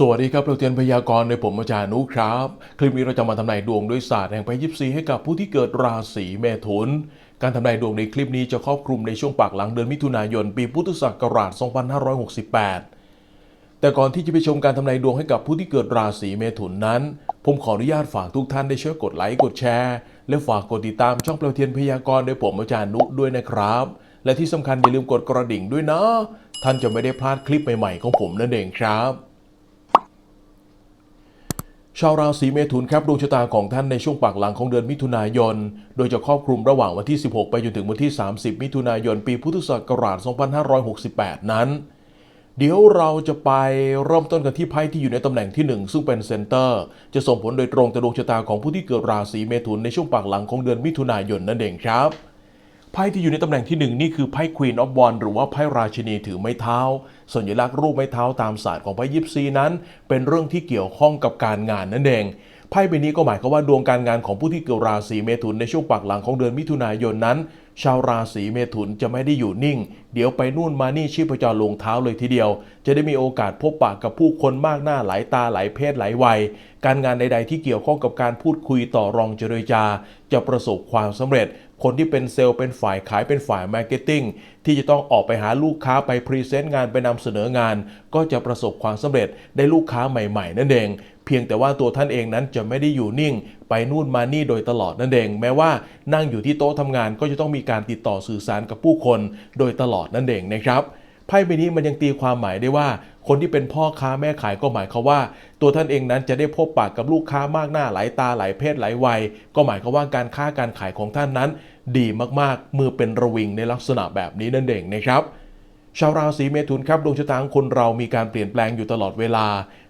สวัสดีครับเราเตียนพยากรณ์ในผมอาจารย์นุครับ คลิปนี้เราจะมาทำนายดวงด้วยศาสตร์แห่งไพ่ยิปซีให้กับผู้ที่เกิดราศีเมถุน การทำนายดวงในคลิปนี้จะครอบคลุมในช่วงปากหลังเดือนมิถุนายน ปีพุทธศักราช 2568 แต่ก่อนที่จะไปชมการทำนายดวงให้กับผู้ที่เกิดราศีเมถุนนั้น ผมขออนุญาตฝากทุกท่านได้ช่วยกดไลค์กดแชร์ และฝากกดติดตามช่องเปลวเทียนพยากรณ์โดยผมอาจารย์นุด้วยนะครับ และที่สำคัญอย่าลืมกดกระดิ่งด้วยนะ ท่านจะไม่ได้พลาดคลิปใหม่ๆของผมนั่นเองครับ ชาวราศีเมถุนครับดวงชะตาของท่านในช่วงปากหลังของเดือนมิถุนายน โดยจะครอบคลุมระหว่างวันที่ 16 ไปจนถึงวันที่ 30 มิถุนายน ปีพุทธศักราช 2568 นั้น เดี๋ยวเราจะไปเริ่มต้นกันที่ไพ่ที่อยู่ในตำแหน่งที่ 1 ซึ่งเป็นเซนเตอร์ จะส่งผลโดยตรงต่อดวงชะตาของผู้ที่เกิดราศีเมถุนในช่วงปากหลังของเดือนมิถุนายนนั่นเองครับ พ่ที่อยู่ในตำแหน่งที่หนึ่งนี่คือไพ่ Queen of w a n d หรือว่าไพ่ราชินีถือไม้เท้าสัญลักษณ์รูปไม้เท้าตามศาสตร์ของไพ่ยิปซีนั้น เป็นเรื่องที่เกี่ยวข้องกับการงานนั่นเองไพ่ใบนี้ก็หมายความว่าดวงการงานของผู้ที่เกิดราศีเมถุนในช่วงปากหลังของเดือนมิถุนายนนั้น ชาวราศีเมถุนจะไม่ได้อยู่นิ่ง เดี๋ยวไปนู่นมานี่ชีพจรลงเท้าเลยทีเดียว จะได้มีโอกาสพบปะกับผู้คนมากหน้าหลายตาหลายเพศหลายวัย การงานใด ๆ ที่เกี่ยวข้องกับการพูดคุยต่อรองเจรจา จะประสบความสำเร็จ คนที่เป็นเซลล์เป็นฝ่ายขายเป็นฝ่ายมาร์เก็ตติ้งที่จะต้องออกไปหาลูกค้าไปพรีเซนต์งานไปนำเสนองาน ก็จะประสบความสำเร็จได้ลูกค้าใหม่ ๆ นั่นเอง เพียงแต่ว่าตัวท่านเองนั้นจะไม่ได้อยู่นิ่ง ไปนู่นมานี่โดยตลอดนั่นเอง แม้ว่านั่งอยู่ที่โต๊ะทำงานก็จะต้องมีการติดต่อสื่อสารกับผู้คน โดยตลอดนั่นเองนะครับไพ่ใบนี้มันยังตีความหมายได้ว่า คนที่เป็นพ่อค้าแม่ขายก็หมายความว่า ตัวท่านเองนั้นจะได้พบปากกับลูกค้ามากหน้าหลายตาหลายเพศหลายวัย ก็หมายความว่าการค้าการขายของท่านนั้น ดีมากๆมือเป็นระวิงในลักษณะแบบนี้นั่นเองนะครับชาวราศีเมถุนครับดวงชะตาของคนเรามีการเปลี่ยนแปลงอยู่ตลอดเวลา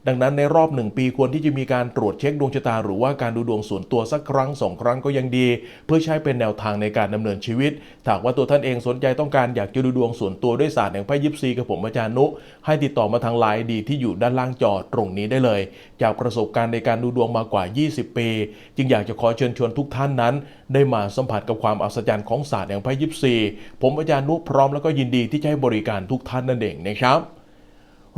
ดังนั้นในรอบหนึ่งปีควรที่จะมีการตรวจเช็คดวงชะตา หรือว่าการดูดวงส่วนตัวสักครั้งสองครั้งก็ยังดี เพื่อใช้เป็นแนวทางในการดำเนินชีวิตถ้าหากว่าตัวท่านเองสนใจต้องการอยากจะดูดวงส่วนตัวด้วยศาสตร์แห่งไพ่ยิปซีกับผมอาจารย์นุ ให้ติดต่อมาทางไลน์ดีที่อยู่ด้านล่างจอตรงนี้ได้เลย จากประสบการณ์ในการดูดวงมากว่า 20 ปี จึงอยากจะขอเชิญชวนทุกท่านนั้น ได้มาสัมผัสกับความอัศจรรย์ของศาสตร์แห่งไพ่ยิปซีผมอาจารย์นุพร้อมแล้วก็ยินดีที่จะให้บริการทุกท่านนั่นเองนะครับ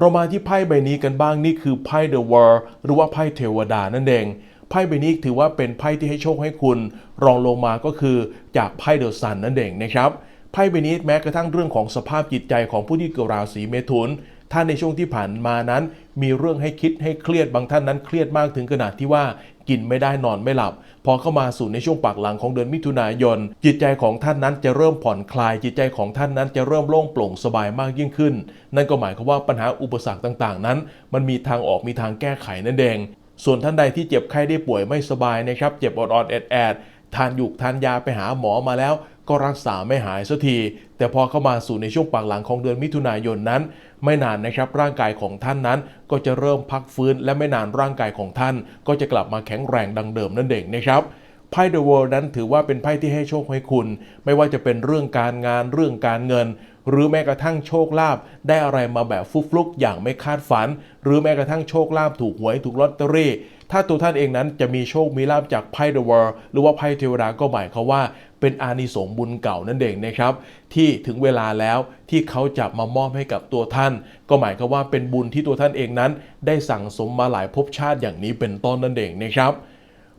เรามาที่ไพ่ใบนี้กันบ้างนี่คือไพ่ The World หรือว่าไพ่เทวดานั่นเองไพ่ใบนี้ถือว่าเป็นไพ่ที่ให้โชคให้คุณ รองลงมาก็คือจากไพ่เดอะซันนั่นเองนะครับไพ่ใบนี้แม้กระทั่งเรื่องของสภาพจิตใจของผู้ที่เกิดราศีเมถุนถ้าในช่วงที่ผ่านมานั้น มีเรื่องให้คิดให้เครียดบางท่านนั้นเครียดมากถึงขนาดที่ว่า กินไม่ได้นอนไม่หลับ พอเข้ามาสู่ในช่วงปากหลังของเดือนมิถุนายน จิตใจของท่านนั้นจะเริ่มผ่อนคลาย จิตใจของท่านนั้นจะเริ่มโล่งโปร่งสบายมากยิ่งขึ้น นั่นก็หมายความว่าปัญหาอุปสรรคต่างๆ นั้น มันมีทางออกมีทางแก้ไขนั่นเอง ส่วนท่านใดที่เจ็บไข้ได้ป่วยไม่สบายนะครับเจ็บอดอดแอดแอดทานหยุกทานยาไปหาหมอมาแล้ว ก็รักษาไม่หายสักที แต่พอเข้ามาสู่ในช่วงปากหลังของเดือนมิถุนายนนั้น ไม่นานนะครับร่างกายของท่านนั้น ก็จะเริ่มพักฟื้น และไม่นานร่างกายของท่าน ก็จะกลับมาแข็งแรงดังเดิมนั่นเองนะครับไพ่ The World นั้นถือว่าเป็นไพ่ที่ให้โชคให้คุณ ไม่ว่าจะเป็นเรื่องการงานเรื่องการเงิน หรือแม้กระทั่งโชคลาภได้อะไรมาแบบฟุกๆอย่างไม่คาดฝัน หรือแม้กระทั่งโชคลาภถูกหวยถูกลอตเตอรี่ ถ้าตัวท่านเองนั้นจะมีโชคมีลาภจากไพ่ The World หรือว่าไพ่เทวดาก็หมายเขามว่าเป็นอานิสงส์บุญเก่านั่นเองนะครับ ที่ถึงเวลาแล้วที่เขาจะมามอบให้กับตัวท่าน ก็หมายความว่าเป็นบุญที่ตัวท่านเองนั้น ได้สั่งสมมาหลายภพชาติอย่างนี้เป็นต้นนั่นเองนะครับ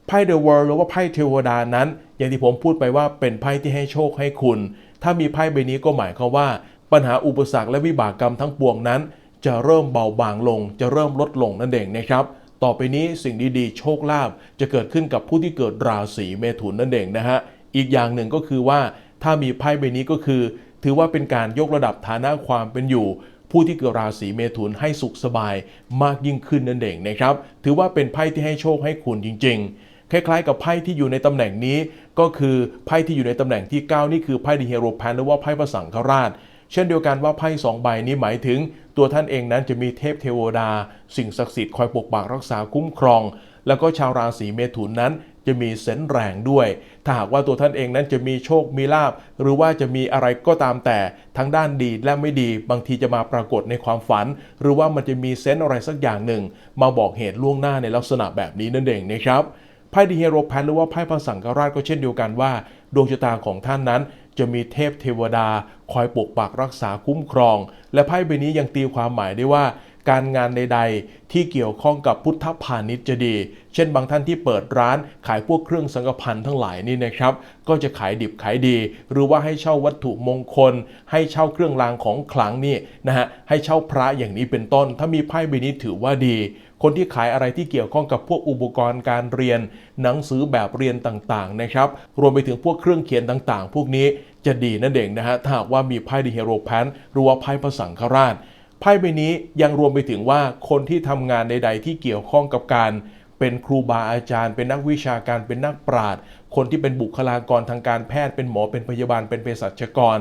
ไพ่ The World หรือว่าไพ่เทวดานั้น อย่างที่ผมพูดไปว่าเป็นไพ่ที่ให้โชคให้คุณ ถ้ามีไพ่ใบนี้ก็หมายความว่า ปัญหาอุปสรรคและวิบากกรรมทั้งปวงนั้น จะเริ่มเบาบางลง จะเริ่มลดลงนั่นเองนะครับ ต่อไปนี้สิ่งดีๆ โชคลาภจะเกิดขึ้นกับผู้ที่เกิดราศีเมถุนนั่นเองนะฮะ อีกอย่างหนึ่งก็คือว่าถ้ามีไพ่ใบนี้ก็คือ ถือว่าเป็นการยกระดับฐานะความเป็นอยู่ ผู้ที่เกิดราศีเมถุนให้สุขสบายมากยิ่งขึ้นนั่นเองนะครับ ถือว่าเป็นไพ่ที่ให้โชคให้คุณจริง ๆคล้ายๆกับไพ่ที่อยู่ในตำแหน่งนี้ ก็คือไพ่ที่อยู่ในตำแหน่งที่ 9 นี่คือไพ่ดิเฮโรแพนหรือว่าไพ่พระสังฆราช เช่นเดียวกันว่าไพ่สองใบนี้หมายถึง ตัวท่านเองนั้นจะมีเทพเทวดา สิ่งศักดิ์สิทธิ์คอยปกปักรักษาคุ้มครอง แล้วก็ชาวราศีเมถุนนั้นจะมีเซนส์แรงด้วย ถ้าหากว่าตัวท่านเองนั้นจะมีโชค มีลาบ หรือว่าจะมีอะไรก็ตามแต่ ทั้งด้านดีและไม่ดี บางทีจะมาปรากฏในความฝัน หรือว่ามันจะมีเซนส์อะไรสักอย่างหนึ่ง มาบอกเหตุล่วงหน้าในลักษณะแบบนี้นั่นเองนะครับ ไพ่ดีเฮโรแพนหรือว่าไพ่พระสังฆราชก็เช่นเดียวกันว่า ดวงชะตาของท่านนั้น จะมีเทพเทวดา คอยปกปักรักษาคุ้มครอง และไพ่ใบนี้ยังตีความหมายได้ว่า การงานใดๆ ที่เกี่ยวข้องกับพุทธพาณิชย์จะดี เช่นบางท่านที่เปิดร้านขายพวกเครื่องสังฆพันธ์ทั้งหลายนี่นะครับ ก็จะขายดิบขายดี หรือว่าให้เช่าวัตถุมงคล ให้เช่าเครื่องรางของขลังนี่นะฮะให้เช่าพระอย่างนี้เป็นต้น ถ้ามีไพ่ใบนี้ถือว่าดี คนที่ขายอะไรที่เกี่ยวข้องกับพวกอุปกรณ์การเรียน หนังสือแบบเรียนต่างๆนะครับรวมไปถึงพวกเครื่องเขียนต่างๆ พวกนี้จะดีนั่นเองนะฮะถ้าหากว่ามีไพ่ดีเฮโรแพนหรือว่าไพ่พระสังฆราช ไพ่ใบนี้ยังรวมไปถึงว่าคนที่ทำงานใด ๆ ที่เกี่ยวข้องกับการเป็นครูบาอาจารย์ เป็นนักวิชาการเป็นนักปราชญ์คนที่เป็นบุคลากรทางการแพทย์เป็นหมอเป็นพยาบาลเป็นเภสัชกร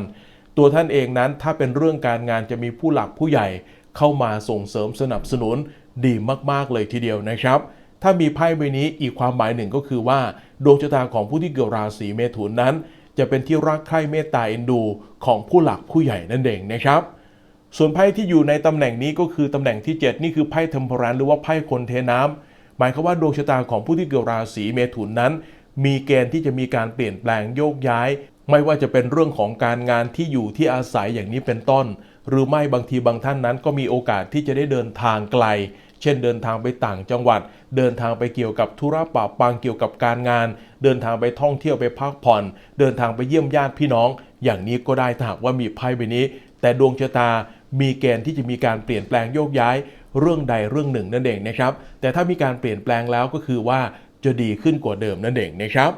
ตัวท่านเองนั้นถ้าเป็นเรื่องการงานจะมีผู้หลักผู้ใหญ่ เข้ามาส่งเสริมสนับสนุนดีมากๆเลยทีเดียวนะครับ ถ้ามีไพ่ใบนี้อีกความหมายหนึ่งก็คือว่า ดวงชะตาของผู้ที่เกิดราศีเมถุนนั้น จะเป็นที่รักใคร่เมตตาเอ็นดูของผู้หลักผู้ใหญ่นั่นเองนะครับ ส่วนไพ่ที่อยู่ในตำแหน่งนี้ก็คือตำแหน่งที่ 7 นี่คือไพ่เทมเพอรันหรือว่าไพ่คนเทน้ำหมายความว่าดวงชะตาของผู้ที่เกิดราศีเมถุนนั้น มีเกณฑ์ที่จะมีการเปลี่ยนแปลงโยกย้าย ไม่ว่าจะเป็นเรื่องของการงานที่อยู่ที่อาศัยอย่างนี้เป็นต้น หรือไม่บางทีบางท่านนั้น ก็มีโอกาสที่จะได้เดินทางไกล เช่นเดินทางไปต่างจังหวัด เดินทางไปเกี่ยวกับธุระปะปังเกี่ยวกับการงาน เดินทางไปท่องเที่ยวไปพักผ่อน เดินทางไปเยี่ยมญาติพี่น้อง อย่างนี้ก็ได้ถ้าหากว่ามีไพ่ใบนี้ แต่ดวงชะตา มีเกณฑ์ที่จะมีการเปลี่ยนแปลงโยกย้ายเรื่องใดเรื่องหนึ่งนั่นเองนะครับ แต่ถ้ามีการเปลี่ยนแปลงแล้วก็คือว่าจะดีขึ้นกว่าเดิมนั่นเองนะครับ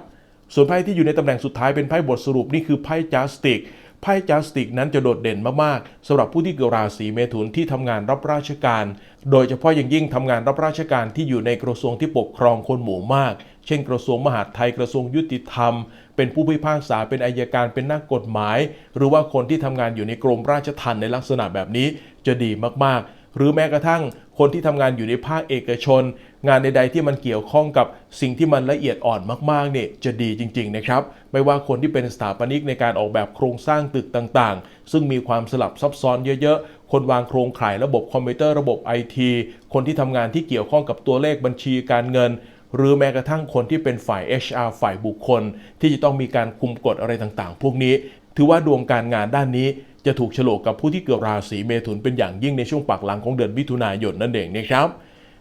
ส่วนไพ่ที่อยู่ในตำแหน่งสุดท้ายเป็นไพ่บทสรุปนี่คือไพ่จัสติกไพ่จัสติกนั้นจะโดดเด่นมากๆสำหรับผู้ที่เกิดราศีเมถุนที่ทำงานรับราชการ โดยเฉพาะอย่างยิ่งทำงานรับราชการที่อยู่ในกระทรวงที่ปกครองคนหมู่มาก เช่นกระทรวงมหาดไทยกระทรวงยุติธรรม เป็นผู้พิพากษาเป็นอายการเป็นนักกฎหมาย หรือว่าคนที่ทำงานอยู่ในกรมราชทัณฑ์ในลักษณะแบบนี้จะดีมากๆ หรือแม้กระทั่งคนที่ทำงานอยู่ในภาคเอกชน งานใดๆที่มันเกี่ยวข้องกับสิ่งที่มันละเอียดอ่อนมากๆเนี่ยจะดีจริง ๆ นะครับ ไม่ว่าคนที่เป็นสถาปนิกในการออกแบบโครงสร้างตึกต่างๆ ซึ่งมีความสลับซับซ้อนเยอะๆ คนวางโครงข่ายระบบคอมพิวเตอร์ระบบไอทีคนที่ทำงานที่เกี่ยวข้องกับตัวเลขบัญชีการเงิน หรือแม้กระทั่งคนที่เป็นฝ่าย HR ฝ่ายบุคคล ที่จะต้องมีการคุมกฎอะไรต่างๆ พวกนี้ ถือว่าดวงการงานด้านนี้จะถูกฉลกกับผู้ที่เกิดราศีเมถุนเป็นอย่างยิ่งในช่วงปากหลังของเดือนมิถุนายนนั่นเองนะครับ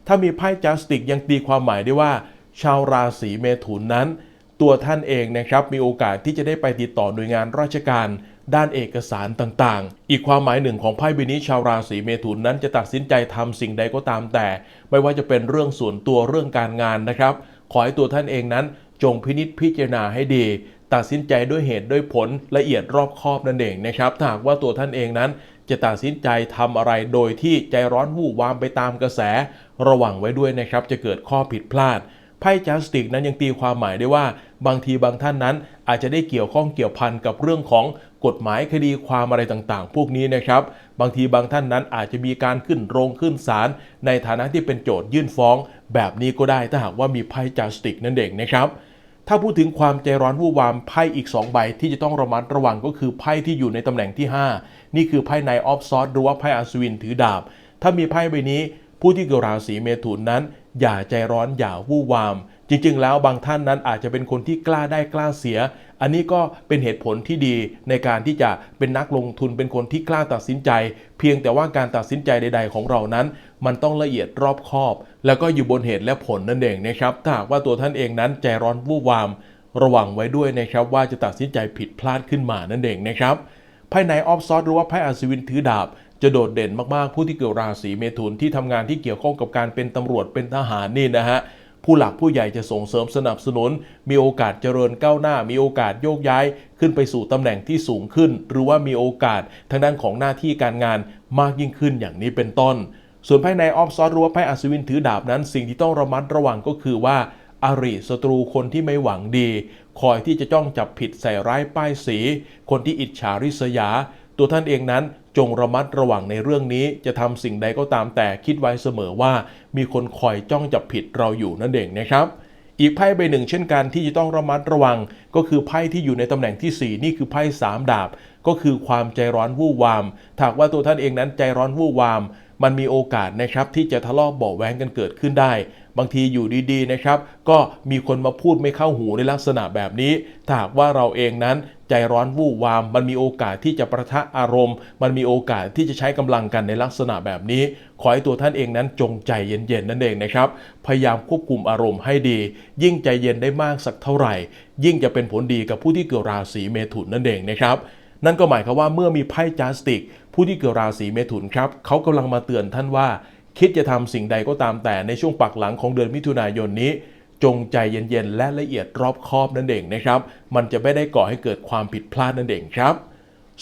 ถ้ามีไพ่จัสติกยังตีความหมายได้ว่า ชาวราศีเมถุนนั้น ตัวท่านเองนะครับมีโอกาสที่จะได้ไปติดต่อหน่วยงานราชการ ด้านเอกสารต่างๆ อีกความหมายหนึ่งของไพ่ใบนี้ชาวราศีเมถุนนั้นจะตัดสินใจทำสิ่งใดก็ตามแต่ ไม่ว่าจะเป็นเรื่องส่วนตัวเรื่องการงานนะครับ ขอให้ตัวท่านเองนั้นจงพินิจพิจารณาให้ดี ตัดสินใจด้วยเหตุด้วยผลละเอียดรอบคอบนั่นเองนะครับถ้าหากว่าตัวท่านเองนั้น จะตัดสินใจทำอะไรโดยที่ใจร้อนวู่วามไปตามกระแส ระวังไว้ด้วยนะครับจะเกิดข้อผิดพลาด ไพ่จัสติกนั้นยังตีความหมายได้ว่า บางทีบางท่านนั้น อาจจะได้เกี่ยวข้องเกี่ยวพันกับเรื่องของกฎหมายคดีความอะไรต่างๆ พวกนี้นะครับ บางทีบางท่านนั้นอาจจะมีการขึ้นโรงขึ้นศาลในฐานะที่เป็นโจทยื่นฟ้อง แบบนี้ก็ได้ถ้าหากว่ามีไพ่จัสติกนั่นเองนะครับถ้าพูดถึงความใจร้อนวู่วามไพ่อีก 2 ใบที่จะต้องระมัดระวังก็คือไพ่ที่อยู่ในตำแหน่งที่ 5 นี่คือไพ่ในออฟซอสหรือว่าไพ่อัศวินถือดาบ ถ้ามีไพ่ใบนี้ ผู้ที่เกิดราศีเมถุนนั้น อย่าใจร้อนอย่าวู่วาม จริงๆ แล้วบางท่านนั้นอาจจะเป็นคนที่กล้าได้กล้าเสีย อันนี้ก็เป็นเหตุผลที่ดีในการที่จะเป็นนักลงทุนเป็นคนที่กล้าตัดสินใจ เพียงแต่ว่าการตัดสินใจใด ๆ ของเรานั้น มันต้องละเอียดรอบคอบ แล้วก็อยู่บนเหตุและผลนั่นเองนะครับถ้าหากว่าตัวท่านเองนั้นใจร้อนวู่วาม ระวังไว้ด้วยนะครับว่าจะตัดสินใจผิดพลาดขึ้นมานั่นเองนะครับไพ่ในออฟซอสหรือว่าไพ่อัศวินถือดาบ จะโดดเด่นมากๆ ผู้ที่เกิดราศีเมถุนที่ทำงานที่เกี่ยวข้องกับการเป็นตำรวจเป็นทหารนี่นะฮะผู้หลักผู้ใหญ่จะส่งเสริมสนับสนุน มีโอกาสเจริญก้าวหน้า มีโอกาสโยกย้ายขึ้นไปสู่ตำแหน่งที่สูงขึ้น หรือว่ามีโอกาสทางด้านของหน้าที่การงานมากยิ่งขึ้นอย่างนี้เป็นต้น ส่วนไพ่ในออฟซอสหรือว่าไพ่อัศวินถือดาบนั้น สิ่งที่ต้องระมัดระวังก็คือว่าอาริศัตรูคนที่ไม่หวังดี คอยที่จะจ้องจับผิดใส่ร้ายป้ายสี คนที่อิจฉาริษยา ตัวท่านเองนั้น จงระมัดระวังในเรื่องนี้จะทำสิ่งใดก็ตามแต่คิดไว้เสมอว่า มีคนคอยจ้องจับผิดเราอยู่นั่นเองนะครับ อีกไพ่ใบหนึ่งเช่นกันที่จะต้องระมัดระวัง ก็คือไพ่ที่อยู่ในตำแหน่งที่ 4 นี่คือไพ่สามดาบ ก็คือความใจร้อนวู่วามถ้ากว่าตัวท่านเองนั้นใจร้อนวู่วาม มันมีโอกาสนะครับที่จะทะเลาะเบาะแวงกันเกิดขึ้นได้ บางทีอยู่ดีๆนะครับ ก็มีคนมาพูดไม่เข้าหูในลักษณะแบบนี้ถ้าหากว่าเราเองนั้น ใจร้อนวู่วาม มันมีโอกาสที่จะประทะอารมณ์ มันมีโอกาสที่จะใช้กำลังกันในลักษณะแบบนี้ ขอให้ตัวท่านเองนั้นจงใจเย็นๆนั่นเองนะครับ พยายามควบคุมอารมณ์ให้ดี ยิ่งใจเย็นได้มากสักเท่าไหร่ ยิ่งจะเป็นผลดีกับผู้ที่เกิดราศีเมถุนนั่นเองนะครับนั่นก็หมายความว่าเมื่อมีไพ่จาสติก ผู้ที่เกิดราศีเมถุนครับเขากำลังมาเตือนท่านว่า คิดจะทำสิ่งใดก็ตามแต่ในช่วงปักหลังของเดือนมิถุนายนนี้ จงใจเย็นๆ และละเอียดรอบคอบนั่นเองนะครับ มันจะไม่ได้ก่อให้เกิดความผิดพลาดนั่นเองครับ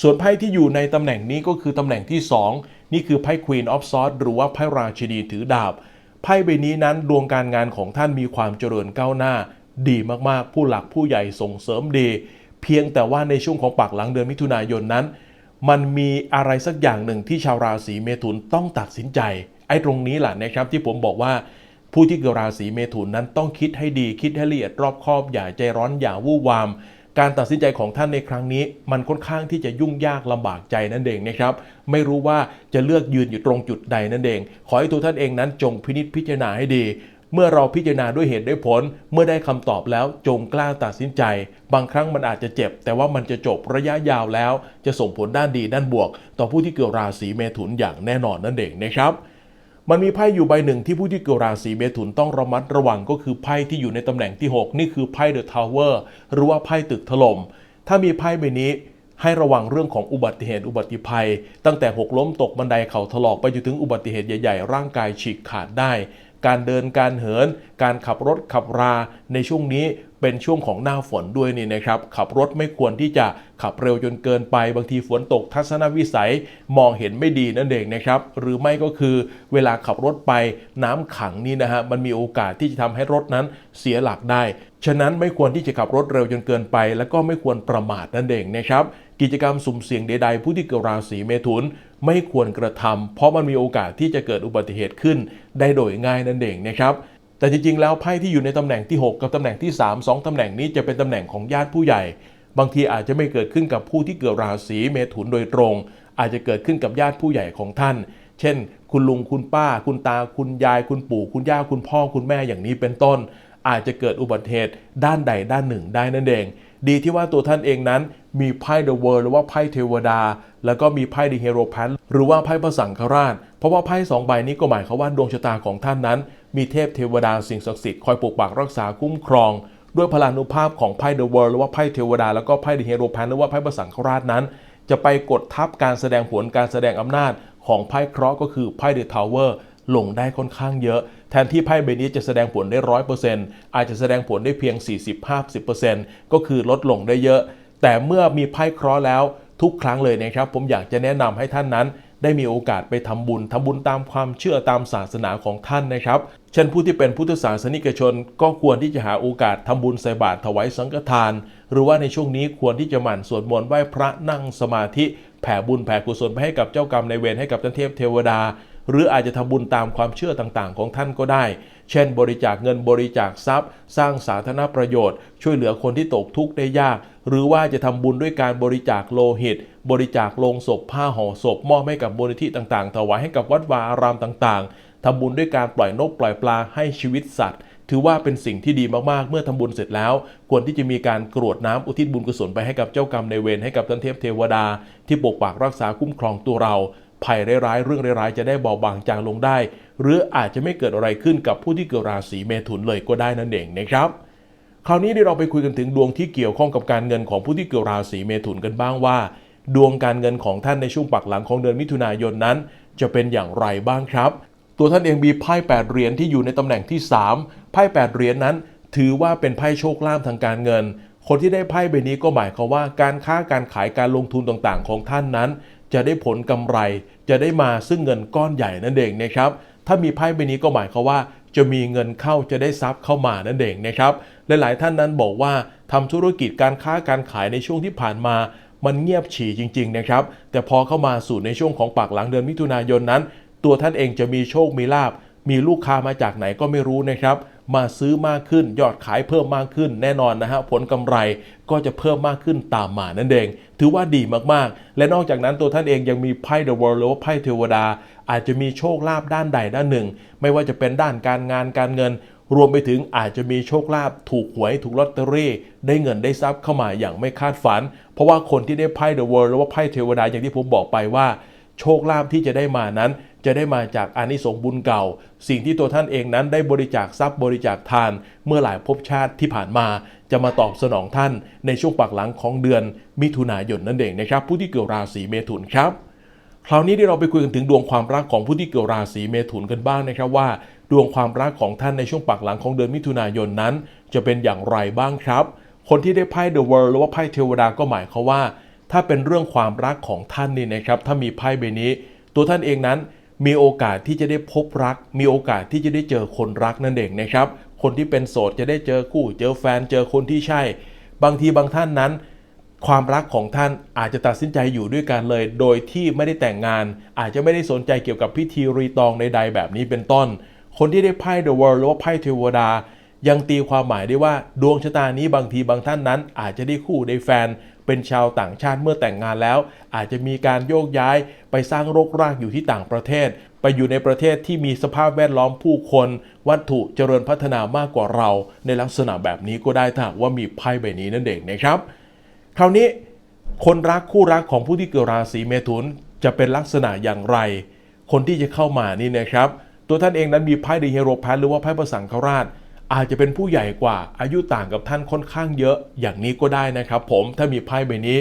ส่วนไพ่ที่อยู่ในตำแหน่งนี้ก็คือตำแหน่งที่ 2 นี่คือไพ่ Queen of Swords หรือว่าไพ่ราชินีถือดาบ ไพ่ใบนี้นั้นดวงการงานของท่านมีความเจริญก้าวหน้า ดีมากๆ ผู้หลักผู้ใหญ่ส่งเสริมดี เพียงแต่ว่าในช่วงของปักหลังเดือนมิถุนายนนั้น มันมีอะไรสักอย่างหนึ่งที่ชาวราศีเมถุนต้องตัดสินใจ ไอ้ตรงนี้แหละนะครับที่ผมบอกว่า ผู้ที่เกิดราศีเมถุนนั้นต้องคิดให้ดีคิดให้ละเอียดรอบคอบอย่าใจร้อนอย่าวู่วาม การตัดสินใจของท่านในครั้งนี้ มันค่อนข้างที่จะยุ่งยากลำบากใจนั่นเองนะครับ ไม่รู้ว่าจะเลือกยืนอยู่ตรงจุดใดนั่นเอง ขอให้ตัวท่านเองนั้นจงพินิจพิจารณาให้ดีเมื่อเราพิจารณาด้วยเหตุด้วยผล เมื่อได้คำตอบแล้วจงกล้าตัดสินใจ บางครั้งมันอาจจะเจ็บ แต่ว่ามันจะจบระยะยาวแล้ว จะส่งผลด้านดีด้านบวก ต่อผู้ที่เกิดราศีเมถุนอย่างแน่นอนนั่นเองนะครับ มันมีไพ่อยู่ใบหนึ่งที่ผู้ที่เกิดราศีเมถุนต้องระมัดระวังก็คือไพ่ที่อยู่ในตำแหน่งที่ 6 นี่คือไพ่เดอะทาวเวอร์หรือว่าไพ่ตึกถล่ม ถ้ามีไพ่ใบนี้ให้ระวังเรื่องของอุบัติเหตุอุบัติภัย ตั้งแต่หกล้มตกบันไดเข่าถลอกไปจนถึงอุบัติเหตุใหญ่ๆ ร่างกายฉีกขาดได้ การเดินการเหิน การขับรถขับราในช่วงนี้เป็นช่วงของหน้าฝนด้วยนี่นะครับ ขับรถไม่ควรที่จะขับเร็วจนเกินไป บางทีฝนตกทัศนวิสัยมองเห็นไม่ดีนั่นเองนะครับ หรือไม่ก็คือเวลาขับรถไปน้ำขังนี่นะฮะมันมีโอกาสที่จะทำให้รถนั้นเสียหลักได้ ฉะนั้นไม่ควรที่จะขับรถเร็วจนเกินไป แล้วก็ไม่ควรประมาทนั่นเองนะครับกิจกรรมสุ่มเสี่ยงใดๆผู้ที่เกิดราศีเมถุน ไม่ควรกระทำเพราะมันมีโอกาสที่จะเกิดอุบัติเหตุขึ้น ได้โดยง่ายนั่นเองนะครับแต่จริงๆ แล้วไพ่ที่อยู่ในตำแหน่งที่ 6 กับตำแหน่งที่ 3 2 ตำแหน่งนี้จะเป็นตำแหน่งของญาติผู้ใหญ่ บางทีอาจจะไม่เกิดขึ้นกับผู้ที่เกิดราศีเมถุนโดยตรง อาจจะเกิดขึ้นกับญาติผู้ใหญ่ของท่าน เช่น คุณลุงคุณป้า คุณตา คุณยาย คุณปู่ คุณย่า คุณพ่อ คุณแม่อย่างนี้เป็นต้น อาจจะเกิดอุบัติเหตุด้านใดด้านหนึ่งได้นั่นเอง ดีที่ว่าตัวท่านเองนั้น มีไพ่เดอะเวิร์หรือว่าไพ่เทวดา แล้วก็มีไพ่เดอะเฮโรแพนหรือว่าไพ่พระสังฆราช เพราะว่าไพ่สองใบนี้ก็หมายความว่าดวงชะตาของท่านนั้น มีเทพเทวดาสิ่งศักดิ์สิทธิ์คอยปกปักรักษาคุ้มครองด้วยพลานุภาพของไพ่เดอะเวิร์หรือว่าไพ่เทวดาแล้วก็ไพ่เดอะเฮโรแพนหรือว่าไพ่พระสังฆราชนั้น จะไปกดทับการแสดงผลการแสดงอำนาจของไพ่เคราะห์ก็คือไพ่เดอะทาวเวอร์ ลงได้ค่อนข้างเยอะ แทนที่ไพ่ใบนี้จะแสดงผลได้ร้อยเปอร์เซ็นต์อาจจะแสดงผลได้เพียง 40-50%ก็คือลดลงได้เยอะ แต่เมื่อมีไพ่เคราะห์แล้วทุกครั้งเลยนะครับ ผมอยากจะแนะนำให้ท่านนั้น ได้มีโอกาสไปทำบุญทำบุญตามความเชื่อตามศาสนาของท่านนะครับเช่นผู้ที่เป็นพุทธศาสนิกชน ก็ควรที่จะหาโอกาสทำบุญใส่บาตรถวายสังฆทาน หรือว่าในช่วงนี้ควรที่จะหมั่นสวดมนต์ไหว้พระนั่งสมาธิแผ่บุญแผ่กุศลไปให้กับเจ้ากรรมในเวรให้กับท่านเทพเทวดา หรืออาจจะทำบุญตามความเชื่อต่างๆ ของท่านก็ได้ เช่น บริจาคเงินบริจาคทรัพย์ สร้างสาธารณประโยชน์ ช่วยเหลือคนที่ตกทุกข์ได้ยาก หรือว่าจะทำบุญด้วยการบริจาคโลหิต บริจาคโลงศพผ้าห่อศพมอบให้กับมูลนิธิต่างๆ ถวายให้กับวัดวาอารามต่างๆทำบุญด้วยการปล่อยนกปล่อยปลาให้ชีวิตสัตว์ถือว่าเป็นสิ่งที่ดีมากๆ เมื่อทำบุญเสร็จแล้ว ควรที่จะมีการกรวดน้ำอุทิศบุญกุศลไปให้กับเจ้ากรรมในเวรให้กับท่านเทพเทวดา ที่ปกปักรักษาคุ้มครองตัวเรา ภัยร้ายๆเรื่องร้ายๆจะได้เบาบางจางลงได้ หรืออาจจะไม่เกิดอะไรขึ้นกับผู้ที่เกิดราศีเมถุนเลยก็ได้นั่นเองนะครับคราวนี้เดี๋ยวเราไปคุยกันถึงดวงที่เกี่ยวข้องกับการเงินของผู้ที่เกิดราศีเมถุนกันบ้างว่า ดวงการเงินของท่านในช่วงปักหลังของเดือนมิถุนายนนั้น จะเป็นอย่างไรบ้างครับ ตัวท่านเองมีไพ่8เหรียญที่อยู่ในตำแหน่งที่ 3 ไพ่8เหรียญนั้น ถือว่าเป็นไพ่โชคลาภทางการเงิน คนที่ได้ไพ่ใบนี้ก็หมายความว่าการค้าการขายการลงทุนต่างๆ ของท่านนั้น จะได้ผลกำไร จะได้มาซึ่งเงินก้อนใหญ่นั่นเองนะครับ ถ้ามีไพ่ใบนี้ก็หมายความว่าจะมีเงินเข้าจะได้ทรัพย์เข้ามานั่นเองนะครับหลายๆท่านนั้นบอกว่าทำธุรกิจการค้าการขายในช่วงที่ผ่านมามันเงียบฉี่จริง ๆ นะครับ แต่พอเข้ามาสู่ในช่วงของปากหลังเดือนมิถุนายนนั้น ตัวท่านเองจะมีโชคมีลาบมีลูกค้ามาจากไหนก็ไม่รู้นะครับ มาซื้อมากขึ้น ยอดขายเพิ่มมากขึ้น แน่นอนนะฮะผลกำไรก็จะเพิ่มมากขึ้นตามมานั่นเอง ถือว่าดีมากๆ และนอกจากนั้นตัวท่านเองยังมีไพ่เดอะวอลหรือว่าไพ่เทวดา อาจจะมีโชคลาภด้านใดด้านหนึ่ง ไม่ว่าจะเป็นด้านการงานการเงิน รวมไปถึงอาจจะมีโชคลาภถูกหวยถูกลอตเตอรี่ได้เงินได้ทรัพย์เข้ามาอย่างไม่คาดฝัน เพราะว่าคนที่ได้ไพ่เดอะเวิร์หรือว่าไพ่เทวดาอย่างที่ผมบอกไปว่า โชคลาภที่จะได้มานั้น จะได้มาจากอานิสงส์บุญเก่า สิ่งที่ตัวท่านเองนั้นได้บริจาคทรัพย์บริจาคทาน เมื่อหลายภพชาติที่ผ่านมา จะมาตอบสนองท่านในช่วงปากหลังของเดือน มิถุนายนนั่นเองนะครับ ผู้ที่เกี่ยวราศีเมถุนครับคราวนี้ที่เราไปคุยกันถึงดวงความรักของผู้ที่เกี่ยวราศีเมถุนกันบ้างนะครับว่า ดวงความรักของท่านในช่วงปากหลังของเดือนมิถุนายนนั้น จะเป็นอย่างไรบ้างครับ คนที่ได้ไพ่ The World หรือว่าไพ่เทวดาก็หมายความว่า ถ้าเป็นเรื่องความรักของท่านนี่นะครับถ้ามีไพ่ใบนี้ ตัวท่านเองนั้น มีโอกาสที่จะได้พบรัก มีโอกาสที่จะได้เจอคนรักนั่นเองนะครับ คนที่เป็นโสดจะได้เจอคู่ เจอแฟน เจอคนที่ใช่ บางทีบางท่านนั้น ความรักของท่านอาจจะตัดสินใจอยู่ด้วยกันเลย โดยที่ไม่ได้แต่งงาน อาจจะไม่ได้สนใจเกี่ยวกับพิธีรีตองใดๆแบบนี้เป็นต้น คนที่ได้ไพ่ The World หรือว่าไพ่เทวดา ยังตีความหมายได้ว่าดวงชะตานี้บางทีบางท่านนั้น อาจจะได้คู่ได้แฟน เป็นชาวต่างชาติเมื่อแต่งงานแล้ว อาจจะมีการโยกย้ายไปสร้างรกรากอยู่ที่ต่างประเทศ ไปอยู่ในประเทศที่มีสภาพแวดล้อมผู้คน วัตถุเจริญพัฒนามากกว่าเรา ในลักษณะแบบนี้ก็ได้ถ้าหากว่ามีไพ่ใบนี้นั่นเองนะครับ คราวนี้คนรักคู่รักของผู้ที่เกิดราศีเมถุนจะเป็นลักษณะอย่างไร คนที่จะเข้ามานี่นะครับ ตัวท่านเองนั้นมีไพ่เดเฮโรแพนหรือว่าไพ่ประสังฆราช อาจจะเป็นผู้ใหญ่กว่าอายุต่างกับท่านค่อนข้างเยอะอย่างนี้ก็ได้นะครับผมถ้ามีไพ่ใบนี้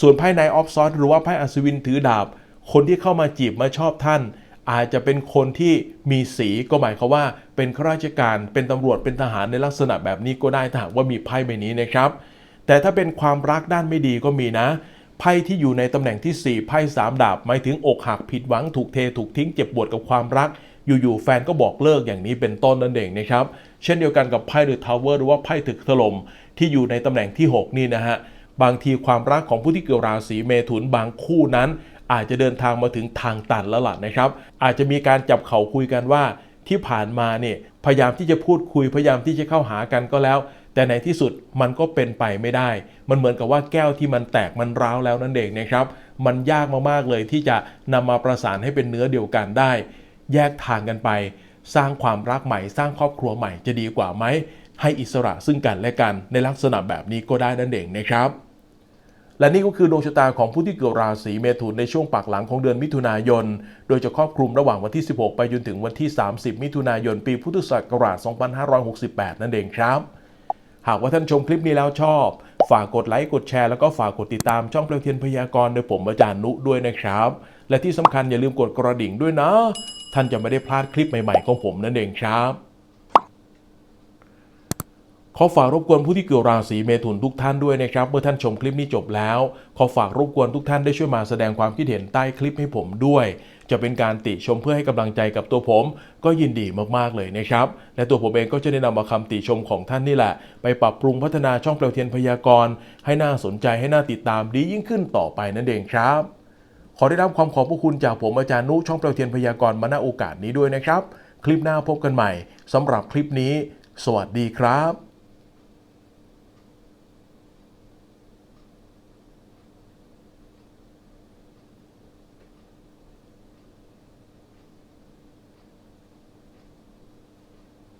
ส่วนไพ่ไนออฟซอสหรือว่าไพ่อัศวินถือดาบ คนที่เข้ามาจีบมาชอบท่าน อาจจะเป็นคนที่มีสีก็หมายความว่า เป็นข้าราชการเป็นตำรวจเป็นทหารในลักษณะแบบนี้ก็ได้ถ้าหากว่ามีไพ่ใบนี้นะครับ แต่ถ้าเป็นความรักด้านไม่ดีก็มีนะไพ่ที่อยู่ในตำแหน่งที่ 4 ไพ่สามดาบหมายถึงอกหักผิดหวังถูกเทถูกทิ้งเจ็บปวดกับความรัก อยู่ๆแฟนก็บอกเลิกอย่างนี้เป็นต้นนั่นเองนะครับ เช่นเดียวกันกับไพ่เดอะทาวเวอร์หรือว่าไพ่ตึกถล่มที่อยู่ในตำแหน่งที่ 6 นี่นะฮะ บางทีความรักของผู้ที่เกี่ยวราศีเมถุนบางคู่นั้น อาจจะเดินทางมาถึงทางตันแล้วล่ะนะครับ อาจจะมีการจับเข่าคุยกันว่าที่ผ่านมาเนี่ยพยายามที่จะพูดคุยพยายามที่จะเข้าหากันก็แล้ว แต่ในที่สุดมันก็เป็นไปไม่ได้ มันเหมือนกับว่าแก้วที่มันแตกมันร้าวแล้วนั่นเองนะครับ มันยากมากๆเลยที่จะนำมาประสานให้เป็นเนื้อเดียวกันได้ แยกทางกันไป สร้างความรักใหม่ สร้างครอบครัวใหม่จะดีกว่าไหมให้อิสระซึ่งกันและกันในลักษณะแบบนี้ก็ได้นั่นเองนะครับ และนี่ก็คือดวงชะตาของผู้ที่เกิดราศีเมถุนในช่วงปากหลังของเดือนมิถุนายน โดยจะครอบคลุมระหว่างวันที่ 16 ไปจนถึงวันที่ 30 มิถุนายน ปีพุทธศักราช 2568 นั่นเองครับ หากว่าท่านชมคลิปนี้แล้วชอบ ฝากกดไลค์กดแชร์แล้วก็ฝากกดติดตามช่องเปลเทียนพยากรณ์โดยผมอาจารย์นุด้วยนะครับ และที่สำคัญอย่าลืมกดกระดิ่งด้วยนะ ท่านจะไม่ได้พลาดคลิปใหม่ๆของผมนั่นเองครับขอฝากรบกวนผู้ที่เกี่ยวราศีเมถุนทุกท่านด้วยนะครับ เมื่อท่านชมคลิปนี้จบแล้ว ขอฝากรบกวนทุกท่านได้ช่วยมาแสดงความคิดเห็นใต้คลิปให้ผมด้วย จะเป็นการติชมเพื่อให้กำลังใจกับตัวผม ก็ยินดีมากๆเลยนะครับ และตัวผมเองก็จะได้นำเอาคำติชมของท่านนี่แหละ ไปปรับปรุงพัฒนาช่องเปลวเทียนพยากรณ์ให้น่าสนใจให้น่าติดตามดียิ่งขึ้นต่อไปนั่นเองครับ ขอได้รับความขอบพระคุณจากผมอาจารย์นุช่องเปลวเทียนพยากรณ์มาณโอกาสนี้ด้วยนะครับ คลิปหน้าพบกันใหม่สำหรับคลิปนี้ สวัสดีครับ